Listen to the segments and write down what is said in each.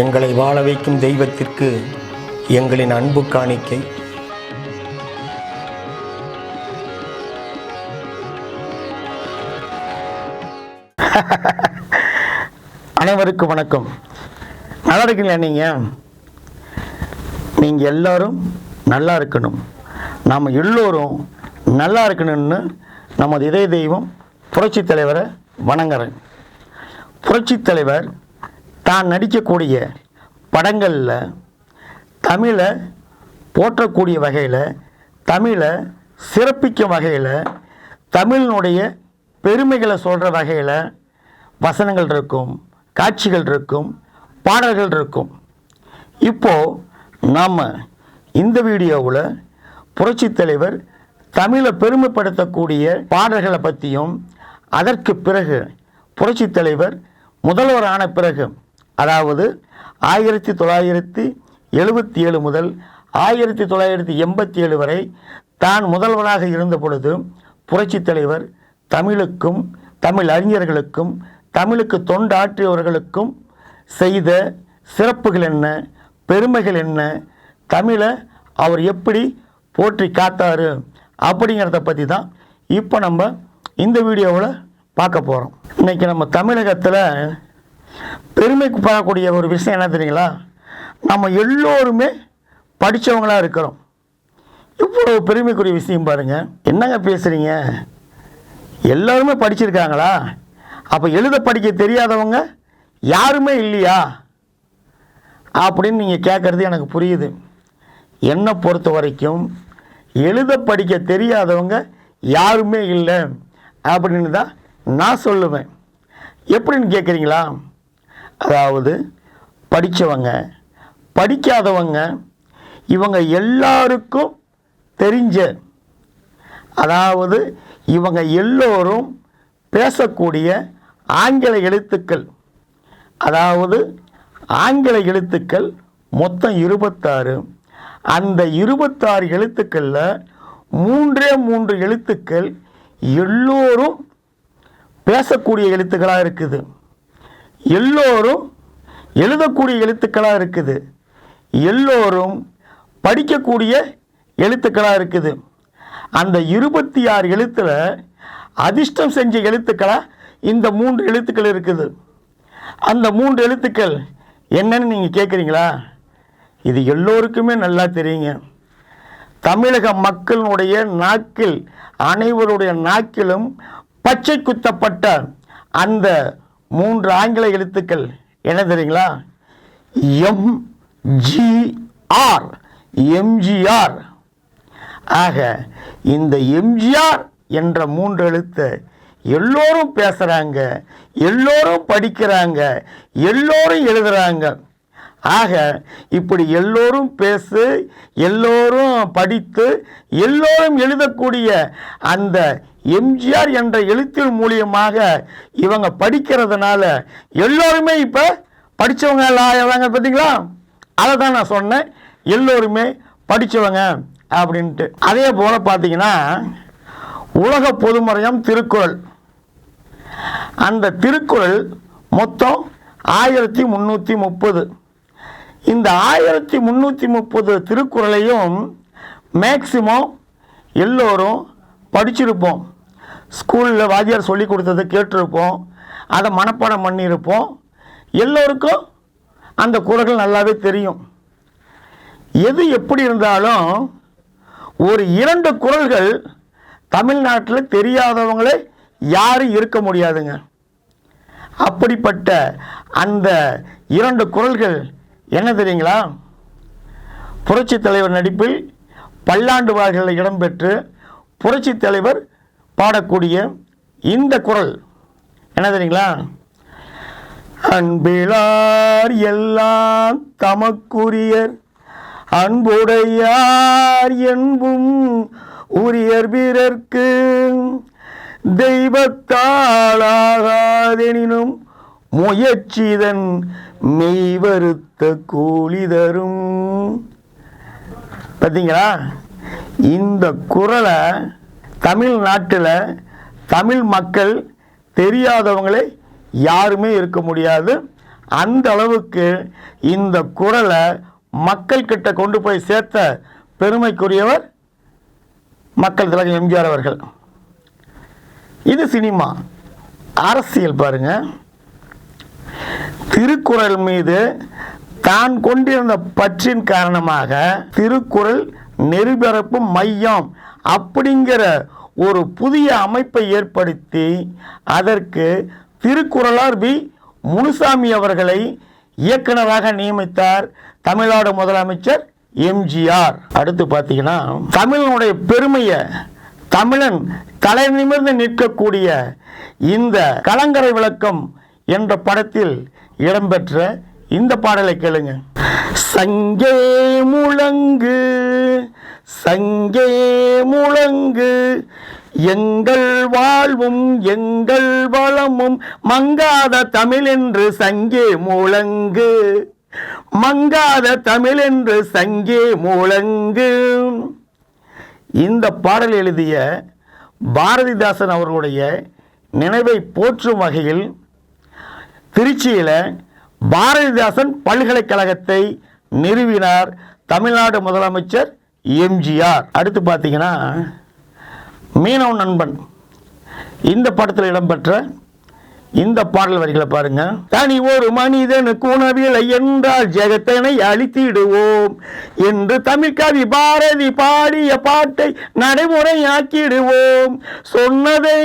எங்களை வாழ வைக்கும் தெய்வத்திற்கு எங்களின் அன்பு காணிக்கை. அனைவருக்கும் வணக்கம். நல்லா இருக்கீங்களா நீங்கள் நீங்கள் எல்லாரும் நல்லா இருக்கணும். நாம் எல்லோரும் நல்லா இருக்கணும்னு நமது இதய தெய்வம் புரட்சித் தலைவரை வணங்குறேன். புரட்சித் தலைவர் தான் நடிக்கக்கூடிய படங்களில் தமிழை போற்றக்கூடிய வகையில் தமிழை சிறப்பிக்கும் வகையில் தமிழினுடைய பெருமைகளை சொல்கிற வகையில் வசனங்கள் இருக்கும் காட்சிகள் இருக்கும் பாடல்கள் இருக்கும். இப்போது நாம் இந்த வீடியோவில் புரட்சி தலைவர் தமிழை பெருமைப்படுத்தக்கூடிய பாடல்களை பற்றியும் அதற்கு பிறகு புரட்சி தலைவர் முதல்வர் ஆன பிறகு அதாவது ஆயிரத்தி தொள்ளாயிரத்தி எழுபத்தி ஏழு முதல் ஆயிரத்தி தொள்ளாயிரத்தி எண்பத்தி ஏழு வரை தான் முதல்வராக இருந்த பொழுது புரட்சித் தலைவர் தமிழுக்கும் தமிழ் அறிஞர்களுக்கும் தமிழுக்கு தொண்டாற்றியவர்களுக்கும் செய்த சிறப்புகள் என்ன பெருமைகள் என்ன தமிழை அவர் எப்படி போற்றி காத்தாரு அப்படிங்கிறத பற்றி தான் இப்போ நம்ம இந்த வீடியோவில் பார்க்க போகிறோம் இன்றைக்கி நம்ம தமிழகத்தில் பெருமைக்கு படக்கூடிய ஒரு விஷயம் என்ன தெரியுங்களா? நம்ம எல்லோருமே படித்தவங்களாக இருக்கிறோம். இவ்வளோ பெருமைக்குரிய விஷயம் பாருங்கள் என்னங்க பேசுகிறீங்க எல்லோருமே படிச்சிருக்காங்களா? அப்போ எழுத படிக்க தெரியாதவங்க யாருமே இல்லையா? அப்படின்னு நீங்கள் கேட்குறது எனக்கு புரியுது. என்னை பொறுத்த வரைக்கும் எழுத படிக்க தெரியாதவங்க யாருமே இல்லை. அப்படின்னு தான் நான் சொல்லுவேன். எப்படின்னு கேட்குறீங்களா அதாவது படித்தவங்க படிக்காதவங்க இவங்க எல்லாருக்கும் தெரிஞ்ச அதாவது இவங்க எல்லோரும் பேசக்கூடிய ஆங்கில எழுத்துக்கள். அதாவது ஆங்கில எழுத்துக்கள் மொத்தம் இருபத்தாறு. அந்த இருபத்தாறு எழுத்துக்களில் மூன்றே மூன்று எழுத்துக்கள் எல்லோரும் பேசக்கூடிய எழுத்துக்களாக இருக்குது. எல்லோரும் எழுதக்கூடிய எழுத்துக்களாக இருக்குது. எல்லோரும் படிக்கக்கூடிய எழுத்துக்களாக இருக்குது. அந்த இருபத்தி ஆறு எழுத்தில் அதிர்ஷ்டம் செஞ்ச எழுத்துக்களாக இந்த மூன்று எழுத்துக்கள் இருக்குது. அந்த மூன்று எழுத்துக்கள் என்னன்னு நீங்கள் கேட்குறீங்களா இது எல்லோருக்குமே நல்லா தெரியுங்க. தமிழக மக்களுடைய நாக்கில் அனைவருடைய நாக்கிலும் பச்சை குத்தப்பட்ட அந்த மூன்று ஆங்கில எழுத்துக்கள். என்ன தெரியுங்களா? எம்ஜிஆர் எம்ஜிஆர் ஆக இந்த எம்ஜிஆர் என்ற மூன்று எழுத்தை எல்லோரும் பேசுகிறாங்க எல்லோரும் படிக்கிறாங்க எல்லோரும் எழுதுகிறாங்க ஆக இப்படி எல்லோரும் பேசு எல்லோரும் படித்து எல்லோரும் எழுதக்கூடிய அந்த எம்ஜிஆர் என்ற எழுத்தில் மூலியமாக இவங்க படிக்கிறதுனால எல்லோருமே இப்போ படித்தவங்க எல்லாம் பார்த்தீங்களா? அதை தான் நான் சொன்னேன். எல்லோருமே படித்தவங்க அப்படின்ட்டு. அதே போல் பார்த்தீங்கன்னா உலக பொதுமறையம் திருக்குறள். அந்த திருக்குறள் மொத்தம் ஆயிரத்தி முந்நூற்றி முப்பது. இந்த ஆயிரத்தி முந்நூற்றி முப்பது திருக்குறளையும் மேக்சிமம் எல்லோரும் படிச்சிருப்போம். ஸ்கூலில் வாத்தியார் சொல்லி கொடுத்ததை கேட்டிருப்போம். அதை மனப்பாடம் பண்ணியிருப்போம். எல்லோருக்கும் அந்த குரல்கள் நல்லாவே தெரியும். எது எப்படி இருந்தாலும் ஒரு இரண்டு குரல்கள் தமிழ்நாட்டில் தெரியாதவங்களே யாரும் இருக்க முடியாதுங்க. அப்படிப்பட்ட அந்த இரண்டு குறள்கள் என்ன தெரியுங்களா? புரட்சி தலைவர் நடிப்பில் பல்லாண்டு வாழ்களில் இடம்பெற்று புரட்சி தலைவர் பாடக்கூடிய இந்த குறள் என்ன தெரியுங்களா? அன்பிலார் எல்லாம் தமக்குரியர் அன்புடையார் என்பும் உரியர் பிறர்க்கு தெய்வத்தாளாகாதெனினும் முயற்சிதன் மெய்வருத்த கூலி தரும். பார்த்தீங்களா இந்த குரலை தமிழ்நாட்டில் தமிழ் மக்கள் தெரியாதவங்களே யாருமே இருக்க முடியாது. அந்த அளவுக்கு இந்த குரலை மக்கள் கிட்ட கொண்டு போய் சேர்த்த பெருமைக்குரியவர் மக்கள் திலகம் எம்ஜிஆர் அவர்கள். இது சினிமா. அரசியல் பாருங்க. திருக்குறள் மீது தான் கொண்டிருந்த பற்றின் காரணமாக திருக்குறள் நெறிபரப்பு மையம் அப்படிங்கிற ஒரு புதிய அமைப்பை ஏற்படுத்தி அதற்கு திருக்குறளார் பி முனுசாமி அவர்களை இயக்குனராக நியமித்தார் தமிழ்நாடு முதலமைச்சர் எம்ஜிஆர் அடுத்து பார்த்தீங்கன்னா தமிழனுடைய பெருமையை தமிழன் தலை நிமிர்ந்து நிற்கக்கூடிய இந்த கலங்கரை விளக்கம் என்ற படத்தில் இடம்பெற்ற இந்த பாடலை கேளுங்க. சங்கே முழங்கு சங்கே முழங்கு எங்கள் வாழ்வும் எங்கள் வளமும் மங்காத தமிழ் என்று சங்கே முழங்கு. மங்காத தமிழ் என்று சங்கே முழங்கு. இந்த பாடல் எழுதிய பாரதிதாசன் அவர்களுடைய நினைவை போற்றும் வகையில் திருச்சியில் பாரதிதாசன் பல்கலைக்கழகத்தை நிறுவினார் தமிழ்நாடு முதலமைச்சர் எம்ஜிஆர். அடுத்து பார்த்தீங்கன்னா மீனவ நண்பன். இந்த படத்தில் இடம்பெற்ற இந்த பாடல் வரிகளை பாருங்க. தனி ஒரு மனிதனுக்கு உணவில்லை என்றால் ஜெகத்தனை அழித்திடுவோம் என்று தமிழ் கவி பாரதி பாடிய பாட்டை நடைமுறையாக்கிடுவோம். சொன்னதை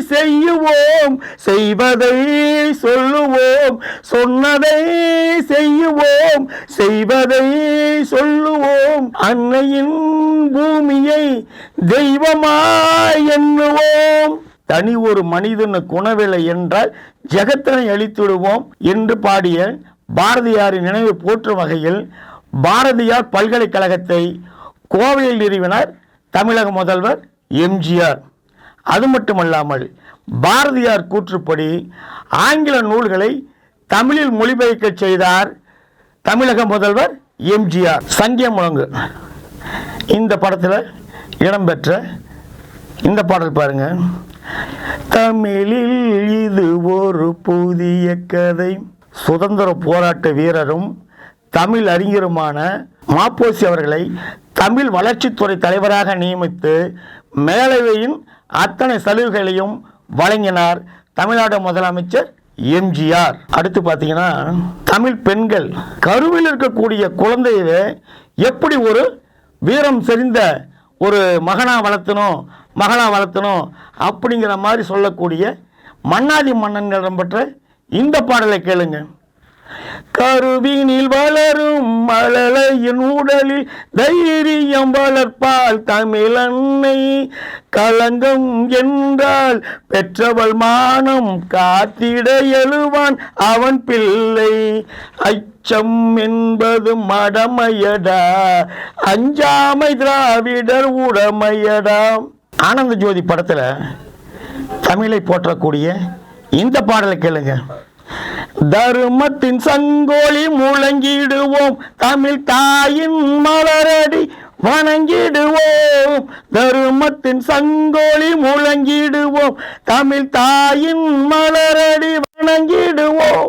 செய்யுவோம். செய்வதை சொல்லுவோம். சொன்னதை செய்யுவோம். செய்வதை சொல்லுவோம். அன்னையின் பூமியை தெய்வமாய் எண்ணுவோம். தனி ஒரு மனிதனு குணவில்லை என்றால் ஜெகத்தனை அழித்துடுவோம் என்று பாடிய பாரதியாரின் நினைவு போற்றும் வகையில் பாரதியார் பல்கலைக்கழகத்தை கோவையில் நிறுவினார் தமிழக முதல்வர் எம்ஜிஆர். அது மட்டுமல்லாமல் பாரதியார் கூற்றுப்படி ஆங்கில நூல்களை தமிழில் மொழிபெயர்க்க செய்தார் தமிழக முதல்வர் எம்ஜிஆர். சங்கிய முழங்கு இந்த படத்தில் இடம்பெற்ற இந்த பாடல் பாருங்க. தமிழில் இது ஒரு புதிய கதை. சுதந்திர போராட்ட வீரரும் தமிழ் அறிஞருமான மாப்போசி அவர்களை தமிழ் வளர்ச்சித்துறை தலைவராக நியமித்து மேலவையின் அத்தனை சலுகைகளையும் வழங்கினார் தமிழ்நாடு முதலமைச்சர் எம்ஜிஆர். அடுத்து பார்த்தீங்கன்னா தமிழ் பெண்கள் கருவில் இருக்கக்கூடிய குழந்தையை எப்படி ஒரு வீரம் செறிந்த ஒரு மகனா வளர்த்தணும் மகளா வளர்த்தணும் அப்படிங்கிற மாதிரி சொல்லக்கூடிய மன்னாதி மன்னன் பெற்ற இந்த பாடலை கேளுங்க. கருவினில் வளரும் மழலையின் உடலில் தைரியம் வளர்ப்பால் தமிழன்னை கலங்கும் என்றால் பெற்றவள் மானம் காத்திட எழுவான் அவன் பிள்ளை. அச்சம் என்பது மடமையடா அஞ்சாமை திராவிடர் உடமையடா. ஆனந்த ஜோதி படத்தில் தமிழை போற்றக்கூடிய இந்த பாடலை கேளுங்க. தருமத்தின் சங்கோலி முழங்கிடுவோம். தமிழ் தாயின் மலரடி வணங்கிடுவோம். தருமத்தின் சங்கோலி முழங்கிடுவோம். தமிழ் தாயின் மலரடி வணங்கிடுவோம்.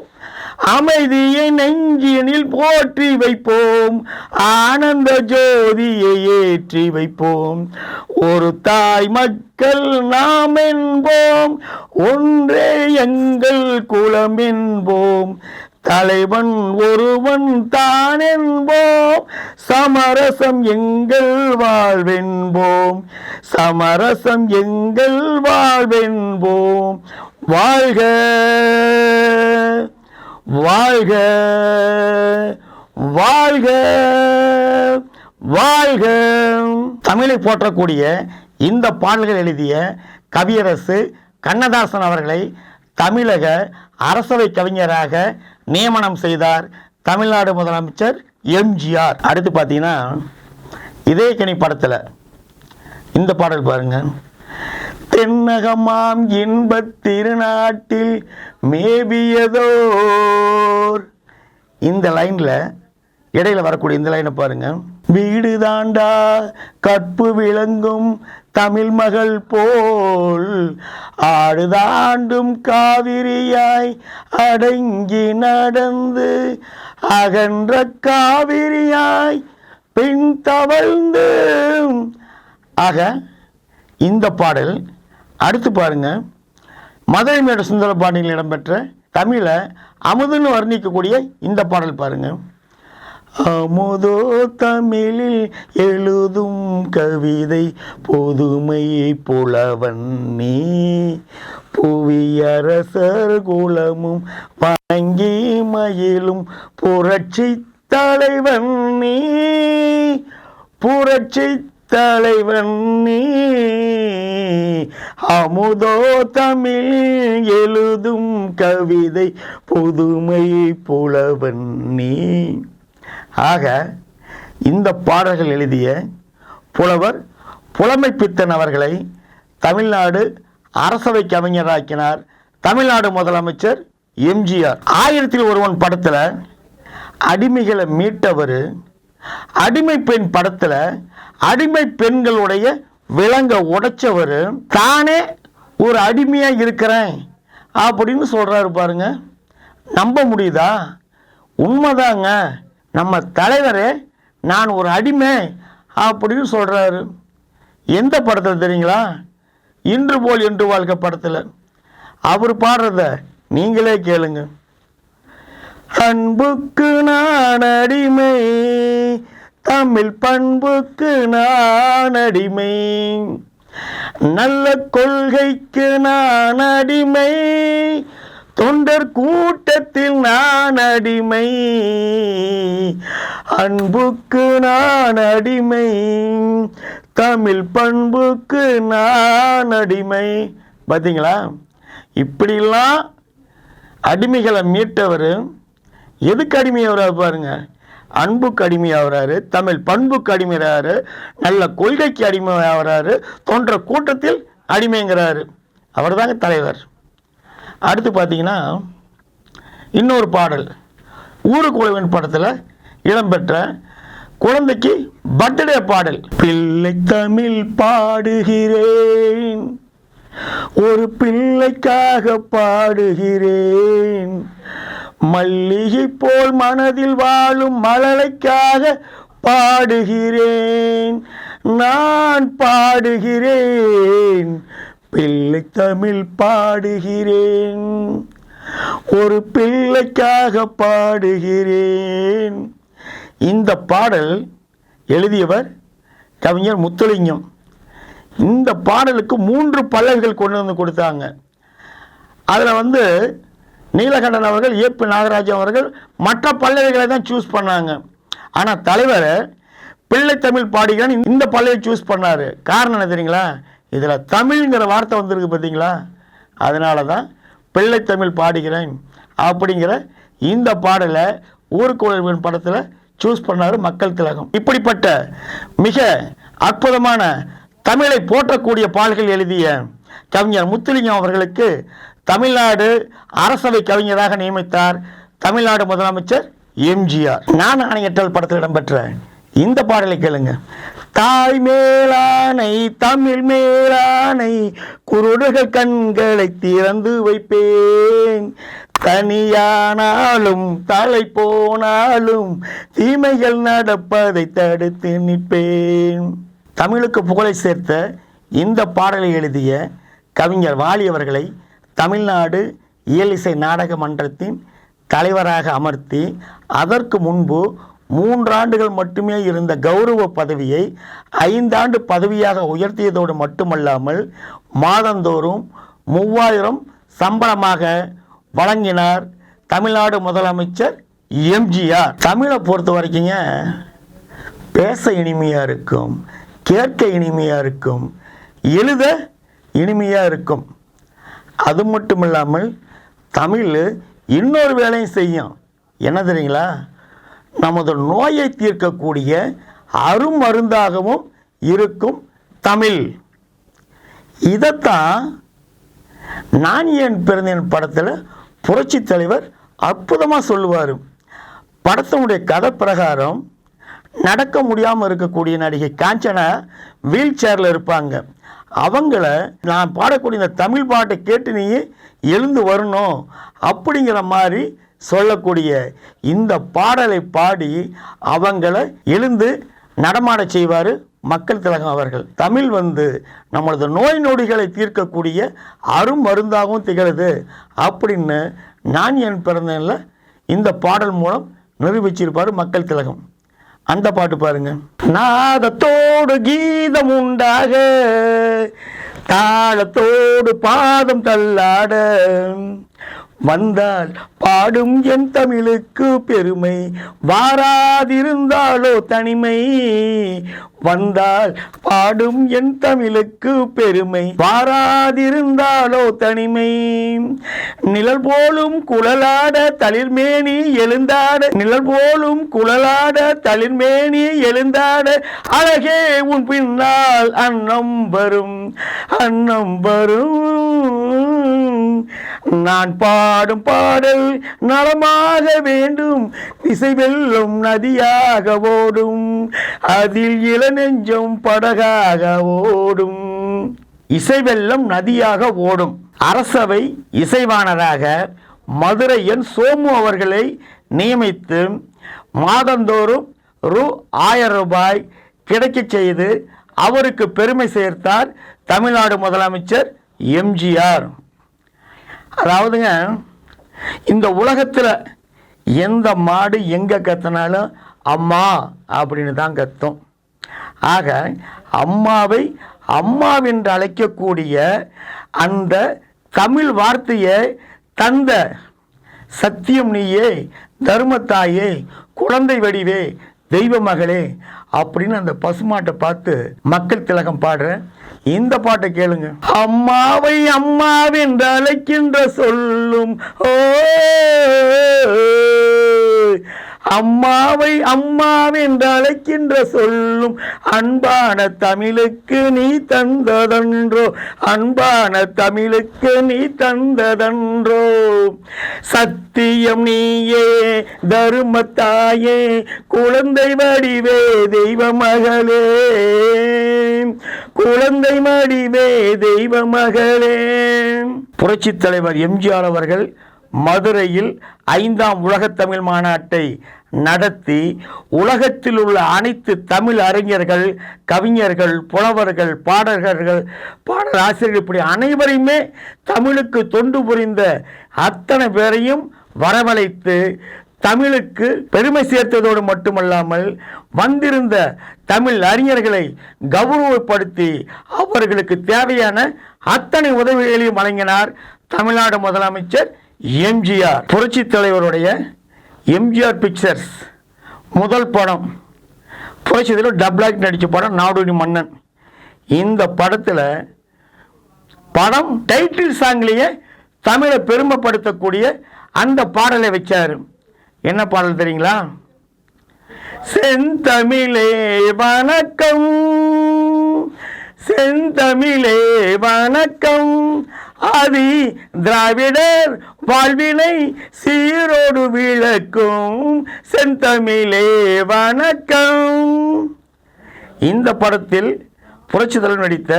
அமைதியை நெஞ்சினில் போற்றி வைப்போம். ஆனந்த ஜோதியை ஏற்றி வைப்போம். ஒரு தாய் மக்கள் நாம் என்போம். ஒன்றே எங்கள் குலம் என்போம். தலைவன் ஒருவன் தான் என்போம். சமரசம் எங்கள் வாழ்வென்போம். சமரசம் எங்கள் வாழ்வென்போம். வாழ்க! வாழ்க வாழ்க வாழ்க. தமிழை போற்றக்கூடிய இந்த பாடல்கள் எழுதிய கவியரசு கண்ணதாசன் அவர்களை தமிழக அரசவை கவிஞராக நியமனம் செய்தார் தமிழ்நாடு முதலமைச்சர் எம்ஜிஆர். அடுத்து பார்த்தீங்கன்னா இதே கனி படத்தில் இந்த பாடல் பாருங்கள் தென்னகமாம் இன்பத் திருநாட்டில் மேவியதோர். இந்த லைனில் இடையில வரக்கூடிய இந்த லைனை பாருங்க. வீடு தாண்டா கற்பு விளங்கும் தமிழ் மகள் போல் ஆடுதாண்டும் காவிரியாய் அடங்கி நடந்து அகன்ற காவிரியாய் பின் தவழ்ந்து ஆக இந்த பாடல் அடுத்து பாருங்க. மதுரை மேட சுந்தர பாண்டியில் இடம்பெற்ற தமிழை அமுதுன்னு வர்ணிக்கக்கூடிய இந்த பாடல் பாருங்க. அமுதோ தமிழில் எழுதும் கவிதை பொதுமை புலவன் நீ. புவியரசர் குலமும் வணங்கி மயிலும் புரட்சி தலைவன் நீ. புரட்சி தலைவன் நீ. அமுதோ தமிழ் எழுதும் கவிதை புதுமை புலவன் நீ. ஆக இந்த பாடல்கள் எழுதிய புலவர் புலமை பித்தன் அவர்களை தமிழ்நாடு அரசவை கவிஞராக்கினார் தமிழ்நாடு முதலமைச்சர் எம்ஜிஆர். ஆயிரத்தில் ஒருவன் படத்தில் அடிமைகளை மீட்டவர் அடிமை பெண் படத்தில் அடிமை பெண்களுடைய விலங்க உடைச்சவர் தானே ஒரு அடிமையாக இருக்கிறேன் அப்படின்னு சொல்கிறாரு பாருங்க. நம்ப முடியுதா? உண்மைதாங்க. நம்ம தலைவர் நான் ஒரு அடிமை அப்படின்னு சொல்கிறாரு எந்த படத்தில் தெரியுங்களா? இன்று போல் என்று வாழ்க்கை படத்தில். அவர் பாடுறத நீங்களே கேளுங்க. அன்புக்கு நான் அடிமை தமிழ் பண்புக்கு நான் அடிமை நல்ல கொள்கைக்கு நான் அடிமை தொண்டர் கூட்டத்தில் நான் அடிமை அன்புக்கு நான் அடிமை தமிழ் பண்புக்கு நான் அடிமை பார்த்தீங்களா இப்படிலாம் அடிமைகளை மீட்டவர் எதுக்கு அடிமையாகிறார் பாருங்கள் அன்புக்கு அடிமையாகிறாரு தமிழ் பண்புக்கு அடிமையாகிறாரு நல்ல கொள்கைக்கு அடிமையாகிறாரு தோன்ற கூட்டத்தில் அடிமைங்கிறாரு. அவர் தாங்க தலைவர். அடுத்து பார்த்தீங்கன்னா இன்னொரு பாடல். ஊருக்குழுவின் படத்தில் இடம்பெற்ற குழந்தைக்கு பர்த்டே பாடல். பிள்ளை தமிழ் பாடுகிறேன் ஒரு பிள்ளைக்காக பாடுகிறேன். மல்லிகை போல் மனதில் வாழும் மழலைக்காக பாடுகிறேன். நான் பாடுகிறேன். பிள்ளை தமிழ் பாடுகிறேன். ஒரு பிள்ளைக்காக பாடுகிறேன். இந்த பாடல் எழுதியவர் கவிஞர் முத்துலிங்கம். இந்த பாடலுக்கு மூன்று பல்லவிகள் கொண்டு வந்து கொடுத்தாங்க. அதில் வந்து நீலகண்டன் அவர்கள் ஏபி நாகராஜன் அவர்கள் மற்ற பல்லவிகளை தான் சூஸ் பண்ணாங்க. ஆனால் தலைவர் பிள்ளை தமிழ் பாடிகிறான் இந்த பல்லவி சூஸ் பண்ணார். காரணம் என்ன தெரியுங்களா? இதில் தமிழ்ங்கிற வார்த்தை வந்திருக்கு பார்த்தீங்களா? அதனால தான் பிள்ளை தமிழ் பாடுகிறேன் அப்படிங்கிற இந்த பாடலை ஊருக்குழவின் படத்தில் சூஸ் பண்ணார் மக்கள் திலகம். இப்படிப்பட்ட மிக அற்புதமான தமிழை போற்றக்கூடிய பாடல்கள் எழுதிய கவிஞர் முத்துலிங்கம் அவர்களுக்கு தமிழ்நாடு அரசவை கவிஞராக நியமித்தார் தமிழ்நாடு முதலமைச்சர் எம்ஜிஆர். நான் ஆணையற்றல் படத்தில் இடம்பெற்ற இந்த பாடலை கேளுங்க. தாய் மேலானை தமிழ் மேலானை குருடுகள் கண்களை திறந்து வைப்பேன். தனியானாலும் தலை போனாலும் தீமைகள் நடப்பதை தடுத்து நிற்பேன். தமிழுக்கு புகழை சேர்த்த இந்த பாடலை எழுதிய கவிஞர் வாலி அவர்களை தமிழ்நாடு இயலிசை நாடக மன்றத்தின் தலைவராக அமர்த்தி அதற்கு முன்பு மூன்றாண்டுகள் மட்டுமே இருந்த கௌரவ பதவியை ஐந்தாண்டு பதவியாக உயர்த்தியதோடு மட்டுமல்லாமல் மாதந்தோறும் மூவாயிரம் சம்பளமாக வழங்கினார் தமிழ்நாடு முதலமைச்சர் எம்ஜிஆர். தமிழை பொறுத்த வரைக்குங்க பேச இனிமையாக இருக்கும் கேட்க இனிமையாக இருக்கும் எழுத இனிமையாக இருக்கும். அது மட்டும் இல்லாமல் தமிழ் இன்னொரு வேலையும் செய்யும். என்ன தெரியுங்களா? நமது நோயை தீர்க்கக்கூடிய அருமருந்தாகவும் இருக்கும் தமிழ். இதைத்தான் நான் ஏன் பிறந்தேன் படத்தில் புரட்சி தலைவர் அற்புதமாக சொல்லுவார். படத்தினுடைய கதை பிரகாரம் நடக்க முடியாமல் இருக்கக்கூடிய நடிகை காஞ்சனா வீல் சேரில் இருப்பாங்க. அவங்கள நான் பாடக்கூடிய இந்த தமிழ் பாட்டை கேட்டு நீ எழுந்து வரணும் அப்படிங்கிற மாதிரி சொல்லக்கூடிய இந்த பாடலை பாடி அவங்கள எழுந்து நடமாட செய்வார் மக்கள் திலகம் அவர்கள். தமிழ் வந்து நம்மளது நோய் நொடிகளை தீர்க்கக்கூடிய அருமருந்தாகவும் திகழுது அப்படின்னு நான் என் பிறந்தனில் இந்த பாடல் மூலம் நிரூபிச்சிருப்பார் மக்கள் திலகம். அந்த பாட்டு பாருங்க. நாதத்தோடு கீதம் உண்டாக தாளத்தோடு பாதம் தள்ளாட வந்தால் பாடும் என் தமிழுக்கு பெருமை வாராதிருந்தாலோ தனிமை வந்தால் பாடும் என் தமிழுக்கு பெருமை. வாராதிருந்தாலோ தனிமை. நிழல் போலும் குழலாட தளிர்மேனி எழுந்தாட. நிழல் போலும் குழலாட தளிர்மேனி எழுந்தாட. அழகே உன் பின்னால் அன்னம் வரும் அன்னம் வரும். நான் பாடும் பாடல் நலமாக வேண்டும். திசை வெல்லும் நதியாக ஓடும். அதில் இள நெஞ்சம் படகாக ஓடும். இசைவெல்லம் நதியாக ஓடும். அரசவை இசைவானதாக மதுரையன் சோமு அவர்களை நியமித்து மாதந்தோறும் ரூ. ஆயிரம் ரூபாய் கிடைக்கச் செய்து அவருக்கு பெருமை சேர்த்தார் தமிழ்நாடு முதலமைச்சர் எம்ஜிஆர். அதாவதுங்க இந்த உலகத்தில் எந்த மாடு எங்கே கத்தினாலும் அம்மா அப்படின்னு தான் கத்தும். ஆக அம்மாவை அம்மா என்று அழைக்கக்கூடிய அந்த தமிழ் வார்த்தையை தந்த சத்தியம் நீயே தர்மத்தாயே குழந்தை வடிவே தெய்வ மகளே அப்படின்னு அந்த பசுமாட்டை பார்த்து மக்கள் திலகம் பாடுற இந்த பாட்டை கேளுங்க. அம்மாவை அம்மாவென்று அழைக்கின்ற சொல்லும் ஓ அம்மாவை அம்மாவென்று அழைக்கின்ற சொல்லும் அன்பான தமிழுக்கு நீ தந்ததன்றோ அன்பான தமிழுக்கு நீ தந்ததன்றோ. சத்தியம் நீயே தருமத்தாயே குழந்தை வடிவே தெய்வ மகளே குழந்தை மடிவே தெய்வ மகளே புரட்சித் தலைவர் எம்ஜிஆர் அவர்கள் மதுரையில் ஐந்தாம் உலகத் தமிழ் மாநாட்டை நடத்தி உலகத்தில் உள்ள அனைத்து தமிழ் அறிஞர்கள் கவிஞர்கள் புலவர்கள் பாடகர்கள் பாடல் ஆசிரியர்கள் இப்படி அனைவரையுமே தமிழுக்கு தொண்டு புரிந்த அத்தனை பேரையும் வரவழைத்து தமிழுக்கு பெருமை சேர்த்ததோடு மட்டுமல்லாமல் வந்திருந்த தமிழ் அறிஞர்களை கௌரவப்படுத்தி அவர்களுக்கு தேவையான அத்தனை உதவிகளையும் வழங்கினார் தமிழ்நாடு முதலமைச்சர் எம்ஜிஆர் புரட்சி தலைவருடைய எம்ஜிஆர் பிக்சர்ஸ் முதல் படம். புரட்சி தலைவர் டப்ளாக் நடித்த படம் நாடோடி மன்னன். இந்த படத்தில் படம் டைட்டில் சாங்லேயே தமிழை பெருமைப்படுத்தக்கூடிய அந்த பாடலை வச்சார். என்ன பாடல் தெரியுங்களா? செந்தமிழே வணக்கம் செந்தமிழே வணக்கம் ஆதி திராவிடர் வாழ்வினை சீரோடு விளக்கும் செந்தமிழே வணக்கம். இந்த படத்தில் புரட்சித்தலைவர் நடித்த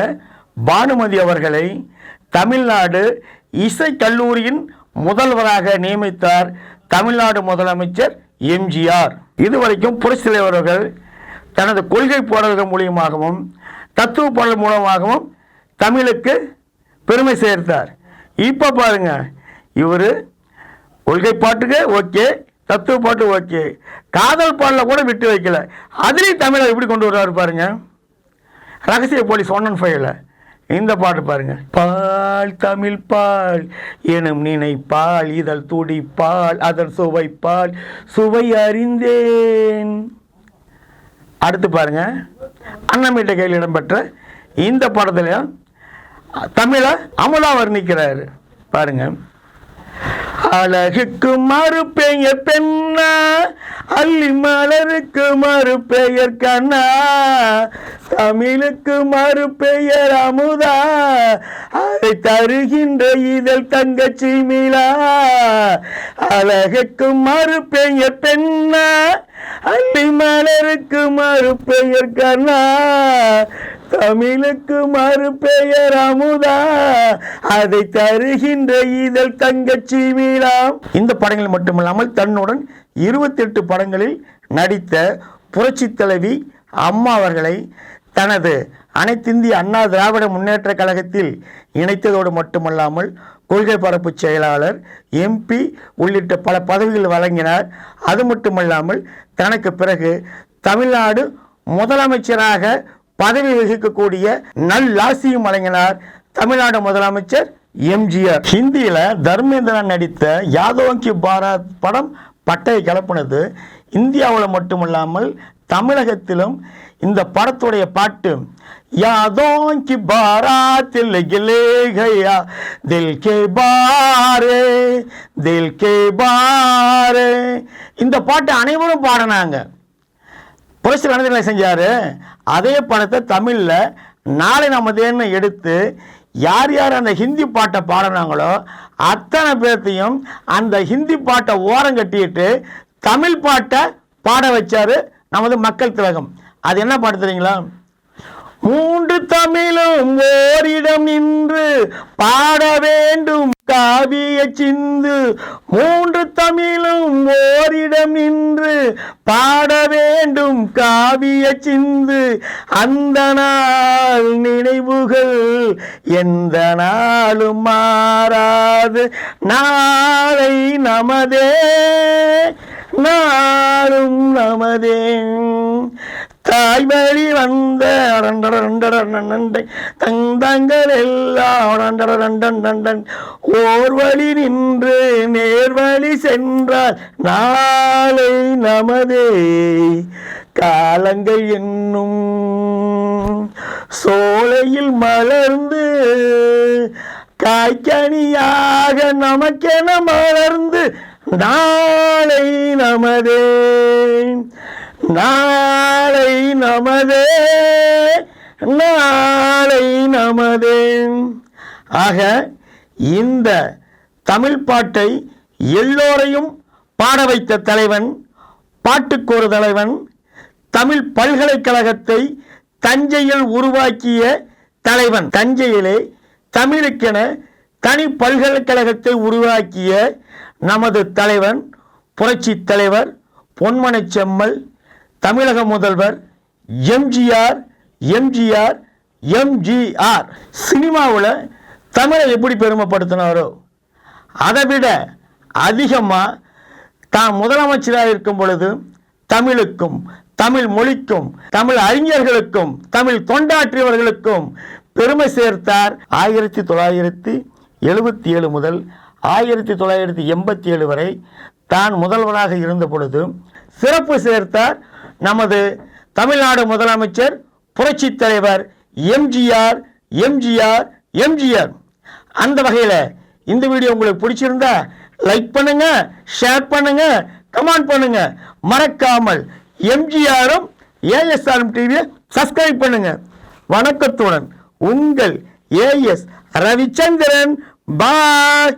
பானுமதி அவர்களை தமிழ்நாடு இசை கல்லூரியின் முதல்வராக நியமித்தார் தமிழ்நாடு முதலமைச்சர் எம்ஜிஆர். இதுவரைக்கும் புரட்சி தலைவர்கள் அவர்கள் தனது கொள்கை பாடல்கள் மூலியமாகவும் தத்துவ பாடல் மூலமாகவும் தமிழுக்கு பெருமை சேர்த்தார். இப்போ பாருங்க இவர் கொள்கை பாட்டுக்கு ஓகே தத்துவ பாட்டு ஓகே. காதல் பாடலை கூட விட்டு வைக்கல. அதுலேயும் தமிழர் எப்படி கொண்டு வருவார் பாருங்க. ரகசிய போலீஸ் ஒன் அண்ட் ஃபைவ்ல இந்த பாட்டு பாருங்க. பால் தமிழ் பால் எனும் நினைப்பால் இதழ் துடிப்பால் அதன் சுவைப்பால் சுவை அறிந்தேன். அடுத்து பாருங்க. அன்னமீட்ட கையில் இடம்பெற்ற இந்த படத்துலையும் தமிழை அமுலா வர்ணிக்கிறாரு பாருங்க. அழகுக்கு மறுபெயர் பெண்ணா அள்ளி மலருக்கு மறுபெயர் கண்ணா தமிழுக்கு மறுபெயர் அமுதா அதை தருகின்ற இதழ் தங்கச்சி மீளா அழகுக்கு மறுபெயர் பெண்ணா அள்ளி மலருக்கு மறுபெயர் கண்ணா தமிழுக்கு மறுபெயர் அமுதா. அதை தருகின்ற இதழ் தங்கச்சி மீளாம் இந்த படங்கள் மட்டுமில்லாமல் தன்னுடன் இருபத்தி எட்டு படங்களில் நடித்த புரட்சி தலைவி அம்மா அவர்களை தனது அனைத்திந்திய அண்ணா திராவிட முன்னேற்ற கழகத்தில் இணைத்ததோடு மட்டுமல்லாமல் கொள்கை பரப்பு செயலாளர் எம்பி உள்ளிட்ட பல பதவிகள் வழங்கினார். அது மட்டுமல்லாமல் தனக்கு பிறகு தமிழ்நாடு முதலமைச்சராக பதவி வகிக்கக்கூடிய நல்லாசியும் வழங்கினார் தமிழ்நாடு முதலமைச்சர் எம்ஜிஆர். ஹிந்தியில் தர்மேந்திரன் நடித்த யாதோங்கி பாரத் படம் பட்டையை கிளப்புனது இந்தியாவில் மட்டுமல்லாமல் தமிழகத்திலும் இந்த படத்துடைய பாட்டு யாதோங்கி பாராத்தில் கிலே கயா தில் கே பாரே தில் கே பாரே. இந்த பாட்டு அனைவரும் பாடினாங்க. புரட்சி நடந்தலை செஞ்சார் அதே பணத்தை தமிழில் நாளை நமதேன்னு எடுத்து யார் யார் அந்த ஹிந்தி பாட்டை பாடினாங்களோ அத்தனை பேர்த்தையும் அந்த ஹிந்தி பாட்டை ஓரம் கட்டிட்டு தமிழ் பாட்டை பாட வச்சார் நமது மக்கள் திலகம். அது என்ன பாட்டு தெரியுங்களா? மூன்று தமிழும் ஓரிடம் நின்று பாட வேண்டும். காவிய சிந்து மூன்று தமிழும் ஓரிடம் நின்று பாட வேண்டும். காவிய சிந்து அந்த நாள் நினைவுகள் எந்த நாளும் மாறாது. நாளை நமதே நாளும் நமதே. தாய்மொழி வந்த நண்டை தந்தங்கள் எல்லாம் ஓர்வழி நின்று நேர்வழி சென்றால் நாளை நமதே. காலங்கள் என்னும் சோலையில் மலர்ந்து காய்கனியாக நமக்கென மலர்ந்து நாளை நமதே. நாளை நமதே நாளை நமதே. ஆக இந்த தமிழ் பாட்டை எல்லோரையும் பாட வைத்த தலைவன் பாட்டுக்கொரு தலைவன் தமிழ் பல்கலைக்கழகத்தை தஞ்சையில் உருவாக்கிய தலைவன். தஞ்சையிலே தமிழுக்கென தனி பல்கலைக்கழகத்தை உருவாக்கிய நமது தலைவன் புரட்சி தலைவர் பொன்மனச் செம்மல் தமிழக முதல்வர் எம்ஜிஆர் எம்ஜிஆர் எம்ஜிஆர். சினிமாவில் தமிழை எப்படி பெருமைப்படுத்தினாரோ அதை விட அதிகமாக தான் முதலமைச்சராக இருக்கும் பொழுது தமிழுக்கும் தமிழ் மொழிக்கும் தமிழ் அறிஞர்களுக்கும் தமிழ் தொண்டாற்றியவர்களுக்கும் பெருமை சேர்த்தார் ஆயிரத்தி தொள்ளாயிரத்தி எழுபத்தி ஏழு முதல் ஆயிரத்தி தொள்ளாயிரத்தி எண்பத்தி ஏழு வரை தான் முதல்வராக இருந்த பொழுது சிறப்பு சேர்த்தார் நமது தமிழ்நாடு முதலமைச்சர் புரட்சி தலைவர் எம்ஜிஆர் எம்ஜிஆர் எம்ஜிஆர். அந்த வகையில் இந்த வீடியோ உங்களுக்கு பிடிச்சிருந்தா லைக் பண்ணுங்க ஷேர் பண்ணுங்க கமெண்ட் பண்ணுங்க. மறக்காமல் எம்ஜிஆரும் ஏஎஸ்ஆரும் டிவியை சப்ஸ்கிரைப் பண்ணுங்க. வணக்கத்துடன் உங்கள் ஏஎஸ் ரவிச்சந்திரன். பாய்